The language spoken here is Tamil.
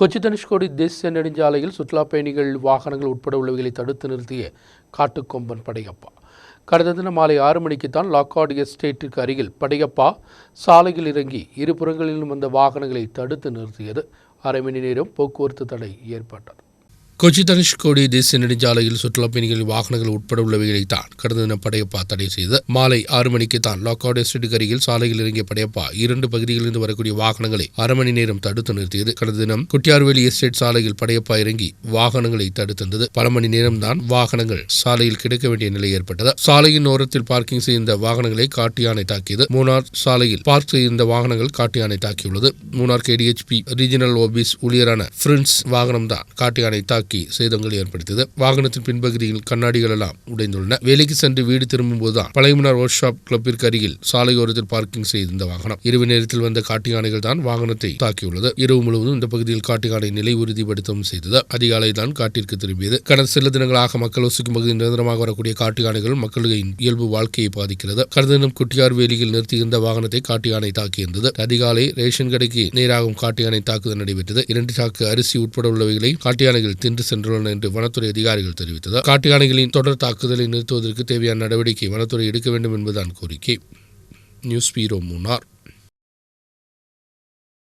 கொச்சி தனுஷ்கோடி தேசிய நெடுஞ்சாலையில் சுற்றுலா பயணிகள் வாகனங்கள் உட்பட உள்ளவைகளை தடுத்து நிறுத்திய காட்டுக்கொம்பன் படையப்பா. கடந்த தினம் மாலை ஆறு மணிக்குத்தான் லாக்கார்டு எஸ்டேட்டிற்கு அருகில் படையப்பா சாலையில் இறங்கி இருபுறங்களிலும் வந்த வாகனங்களை தடுத்து நிறுத்தியது. அரை மணி நேரம் போக்குவரத்து தடை ஏற்பட்டது. கொச்சி தனுஷ்கோடி தேசிய நெடுஞ்சாலையில் சுற்றுலா பயணிகளின் வாகனங்கள் உட்பட உள்ளவைகளை தான் கடந்த தினம் படையப்பா தடை செய்து மாலை ஆறு மணிக்கு தான் லாக்அவுட் எஸ்டேட்டுக்கு அருகில் சாலையில் இறங்கிய படையப்பா இரண்டு பகுதிகளிலிருந்து வரக்கூடிய வாகனங்களை அரை மணி நேரம் தடுத்து நிறுத்தியது. கடந்த தினம் குட்டியார்வேலி எஸ்டேட் சாலையில் படையப்பா இறங்கி வாகனங்களை தடுத்திருந்தது பல மணி நேரம் தான் வாகனங்கள் சாலையில் கிடைக்க வேண்டிய நிலை ஏற்பட்டது. சாலையின் ஓரத்தில் பார்க்கிங் செய்த வாகனங்களை காட்டு யானை தாக்கியது. மூணார் சாலையில் பார்க் செய்திருந்த வாகனங்கள் காட்டு யானை தாக்கியுள்ளது. மூணார் கேடிஹெச்பி ரீஜனல் ஆபீஸ் ஊழியரான பிரின்ஸ் வாகனம் தான் காட்டு யானை தாக்கி சேதங்கள் ஏற்படுத்தியது. வாகனத்தின் பின்பகுதியில் கண்ணாடிகள் எல்லாம் உடைந்துள்ளன. வேலைக்கு சென்று வீடு திரும்பும்போதுதான் பழையமனார் ஒர்க் ஷாப் கிளப்பிற்கு அருகில் சாலையோரத்தில் பார்க்கிங் செய்திருந்த வாகனம். இரவு நேரத்தில் வந்த காட்டு யானைகள் தான் வாகனத்தை தாக்கியுள்ளது. இரவு முழுவதும் இந்த பகுதியில் காட்டு யானை நிலை உறுதிப்படுத்தவும் செய்தது. அதிகாலை தான் காட்டிற்கு திரும்பியது. கடந்த சில தினங்களாக மக்கள் வசிக்கும் பகுதியில் நிரந்தரமாக வரக்கூடிய காட்டு யானைகள் மக்களின் இயல்பு வாழ்க்கையை பாதிக்கிறது. கடந்த தினம் குட்டியார் வேலியில் நிறுத்தியிருந்த வாகனத்தை காட்டு யானை தாக்கியிருந்தது. அதிகாலை ரேஷன் கடைக்கு நேராகும் காட்டு யானை தாக்குதல் நடைபெற்றது. இரண்டு சாக்கு அரிசி உட்பட உள்ளவைகளை காட்டு யானைகள் தின்று சென்றுள்ளன என்று வனத்துறை அதிகாரிகள் தெரிவித்ததால் காட்டு யானைகளின் தொடர் தாக்குதலை நிறுத்துவதற்கு தேவையான நடவடிக்கை வனத்துறை எடுக்க வேண்டும் என்பதுதான் கோரிக்கை. News bureau Munnar.